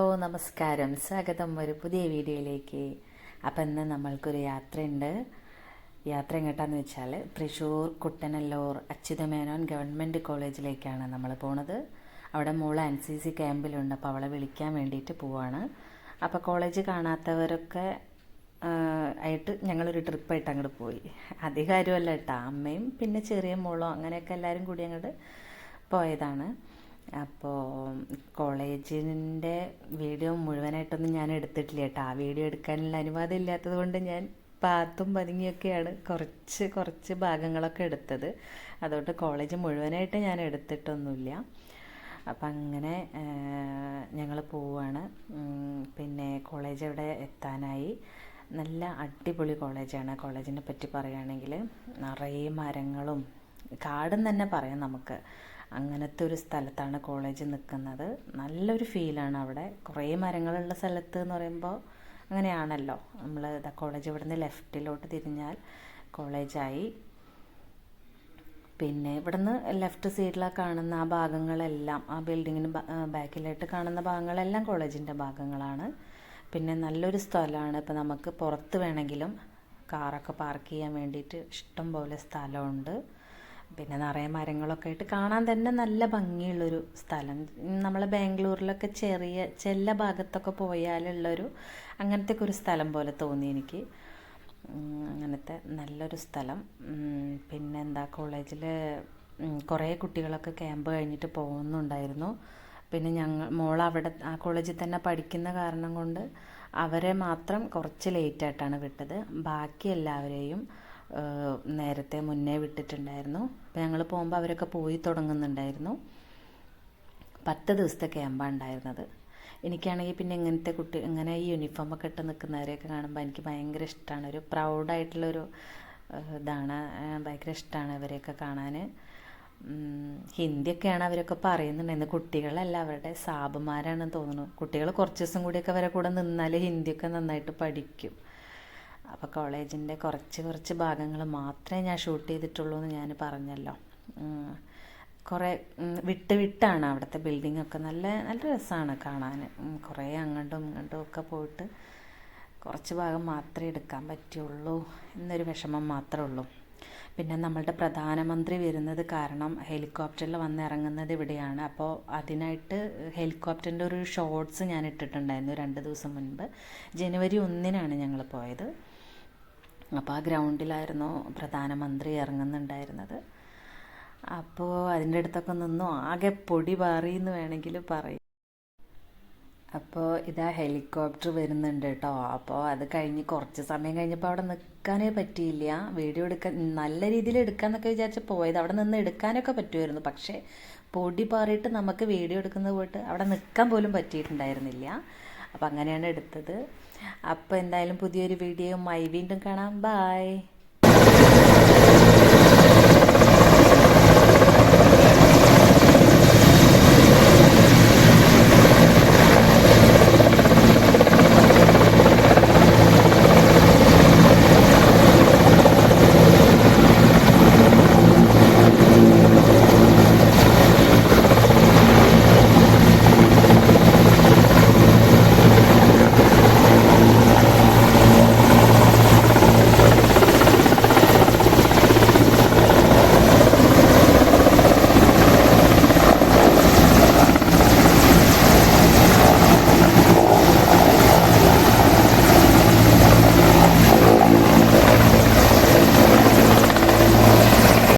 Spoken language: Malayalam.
നമസ്കാരം. സ്വാഗതം ഒരു പുതിയ വീഡിയോയിലേക്ക്. അപ്പം ഇന്ന് നമ്മൾക്കൊരു യാത്രയുണ്ട്. യാത്ര എങ്ങോട്ടാന്ന് വെച്ചാൽ തൃശ്ശൂർ കുട്ടനല്ലൂർ അച്യുതമേനോൻ ഗവൺമെന്റ് കോളേജിലേക്കാണ് നമ്മൾ പോണത്. അവിടെ മോൾ എൻ സി സി ക്യാമ്പിലുണ്ട്. അപ്പോൾ അവളെ വിളിക്കാൻ വേണ്ടിയിട്ട് പോവാണ്. അപ്പോൾ കോളേജ് കാണാത്തവരൊക്കെ ആയിട്ട് ഞങ്ങളൊരു ട്രിപ്പായിട്ട് അങ്ങോട്ട് പോയി. അധികാരമല്ല കേട്ടോ അമ്മയും പിന്നെ ചെറിയ മോളും അങ്ങനെയൊക്കെ എല്ലാവരും കൂടി അങ്ങോട്ട് പോയതാണ്. അപ്പോൾ കോളേജിന്റെ വീഡിയോ മുഴുവനായിട്ടൊന്നും ഞാൻ എടുത്തിട്ടില്ല കേട്ടോ. ആ വീഡിയോ എടുക്കാനുള്ള അനുവാദം ഇല്ലാത്തത് കൊണ്ട് ഞാൻ പാത്തും പതുങ്ങിയൊക്കെയാണ് കുറച്ച് കുറച്ച് ഭാഗങ്ങളൊക്കെ എടുത്തത്. അതുകൊണ്ട് കോളേജ് മുഴുവനായിട്ട് ഞാൻ എടുത്തിട്ടൊന്നുമില്ല. അപ്പം അങ്ങനെ ഞങ്ങൾ പോവുകയാണ് പിന്നെ കോളേജ് അവിടെ എത്താനായി. നല്ല അടിപൊളി കോളേജാണ്. കോളേജിനെ പറ്റി പറയുകയാണെങ്കിൽ നിറയെ മരങ്ങളും കാടും തന്നെ പറയാം നമുക്ക്. അങ്ങനത്തെ ഒരു സ്ഥലത്താണ് കോളേജ് നിൽക്കുന്നത് നല്ലൊരു ഫീലാണ് അവിടെ. കുറേ മരങ്ങളുള്ള സ്ഥലത്ത് എന്ന് പറയുമ്പോൾ അങ്ങനെയാണല്ലോ. നമ്മൾ കോളേജ് ഇവിടുന്ന് ലെഫ്റ്റിലോട്ട് തിരിഞ്ഞാൽ കോളേജായി പിന്നെ ഇവിടുന്ന് ലെഫ്റ്റ് സൈഡിലാണ് കാണുന്ന ആ ഭാഗങ്ങളെല്ലാം ആ ബിൽഡിങ്ങിന് ബാക്കിലായിട്ട് കാണുന്ന ഭാഗങ്ങളെല്ലാം കോളേജിന്റെ ഭാഗങ്ങളാണ്. പിന്നെ നല്ലൊരു സ്ഥലമാണ് ഇപ്പം നമുക്ക് പുറത്ത് വേണമെങ്കിലും കാറൊക്കെ പാർക്ക് ചെയ്യാൻ വേണ്ടിയിട്ട് ഇഷ്ടം പോലെ സ്ഥലമുണ്ട്. പിന്നെ നിറയെ മരങ്ങളൊക്കെ ആയിട്ട് കാണാൻ തന്നെ നല്ല ഭംഗിയുള്ളൊരു സ്ഥലം. നമ്മളെ ബാംഗ്ലൂരിലൊക്കെ ചെറിയ ചെല്ല ഭാഗത്തൊക്കെ പോയാലുള്ളൊരു അങ്ങനത്തെ ഒരു സ്ഥലം പോലെ തോന്നി എനിക്ക്. അങ്ങനത്തെ നല്ലൊരു സ്ഥലം. പിന്നെ എന്താ കോളേജിൽ കുറേ കുട്ടികളൊക്കെ ക്യാമ്പ് കഴിഞ്ഞിട്ട് പോകുന്നുണ്ടായിരുന്നു. പിന്നെ ഞങ്ങൾ മോൾ അവിടെ ആ കോളേജിൽ തന്നെ പഠിക്കുന്ന കാരണം കൊണ്ട് അവരെ മാത്രം കുറച്ച് ലേറ്റായിട്ടാണ് വിട്ടത്. ബാക്കി എല്ലാവരെയും നേരത്തെ മുന്നേ വിട്ടിട്ടുണ്ടായിരുന്നു. അപ്പോൾ ഞങ്ങൾ പോകുമ്പോൾ അവരൊക്കെ പോയി തുടങ്ങുന്നുണ്ടായിരുന്നു. പത്ത് ദിവസത്തെ ക്യാമ്പാണ് ഉണ്ടായിരുന്നത്. എനിക്കാണെങ്കിൽ പിന്നെ ഇങ്ങനത്തെ കുട്ടി ഇങ്ങനെ ഈ യൂണിഫോമൊക്കെ ഇട്ട് നിൽക്കുന്നവരെയൊക്കെ കാണുമ്പോൾ എനിക്ക് ഭയങ്കര ഇഷ്ടമാണ് ഒരു പ്രൗഡായിട്ടുള്ളൊരു ഇതാണ്. ഭയങ്കര ഇഷ്ടമാണ് അവരെയൊക്കെ കാണാൻ ഹിന്ദിയൊക്കെയാണ് അവരൊക്കെ പറയുന്നുണ്ടായിരുന്നത് കുട്ടികളല്ല അവരുടെ സാബുമാരാണെന്ന് തോന്നുന്നു. കുട്ടികൾ കുറച്ച് ദിവസം കൂടിയൊക്കെ അവരെ കൂടെ നിന്നാൽ ഹിന്ദിയൊക്കെ നന്നായിട്ട് പഠിക്കും. അപ്പോൾ കോളേജിന്റെ കുറച്ച് കുറച്ച് ഭാഗങ്ങൾ മാത്രമേ ഞാൻ ഷൂട്ട് ചെയ്തിട്ടുള്ളൂ എന്ന് ഞാൻ പറഞ്ഞല്ലോ. കുറേ വിട്ട് വിട്ടാണ് അവിടുത്തെ ബിൽഡിംഗ് ഒക്കെ. നല്ല നല്ല രസമാണ് കാണാൻ കുറേ അങ്ങോട്ടും ഇങ്ങോട്ടും ഒക്കെ പോയിട്ട് കുറച്ച് ഭാഗം മാത്രമേ എടുക്കാൻ പറ്റുള്ളൂ എന്നൊരു വിഷമം മാത്രമേ ഉള്ളൂ. പിന്നെ നമ്മളുടെ പ്രധാനമന്ത്രി വരുന്നത് കാരണം ഹെലികോപ്റ്ററിൽ വന്നിറങ്ങുന്നത് ഇവിടെയാണ്. അപ്പോൾ അതിനായിട്ട് ഹെലികോപ്റ്ററിന്റെ ഒരു ഷോർട്സ് ഞാൻ ഇട്ടിട്ടുണ്ടായിരുന്നു രണ്ട് ദിവസം മുൻപ്. ജനുവരി ഒന്നിനാണ് ഞങ്ങൾ പോയത്. അപ്പോൾ ആ ഗ്രൗണ്ടിലായിരുന്നു പ്രധാനമന്ത്രി ഇറങ്ങുന്നുണ്ടായിരുന്നത്. അപ്പോൾ അതിന്റെ അടുത്തൊക്കെ നിന്നു. ആകെ പൊടി പാറി എന്ന് വേണമെങ്കിൽ പറയും. അപ്പോൾ ഇതാ ഹെലികോപ്റ്റർ വരുന്നുണ്ട് കേട്ടോ. അപ്പോൾ അത് കഴിഞ്ഞ് കുറച്ച് സമയം കഴിഞ്ഞപ്പോൾ അവിടെ നിൽക്കാനേ പറ്റിയില്ല. വീഡിയോ എടുക്കാൻ നല്ല രീതിയിൽ എടുക്കാന്നൊക്കെ വിചാരിച്ച് പോയത്. അവിടെ നിന്ന് എടുക്കാനൊക്കെ പറ്റുമായിരുന്നു. പക്ഷേ പൊടി പാറിയിട്ട് നമുക്ക് വീഡിയോ എടുക്കുന്നത് പോയിട്ട് അവിടെ നിൽക്കാൻ പോലും പറ്റിയിട്ടുണ്ടായിരുന്നില്ല. അപ്പോൾ അങ്ങനെയാണ് എടുത്തത്. അപ്പോൾ എന്തായാലും പുതിയൊരു വീഡിയോയുമായി വീണ്ടും കാണാം. ബായ്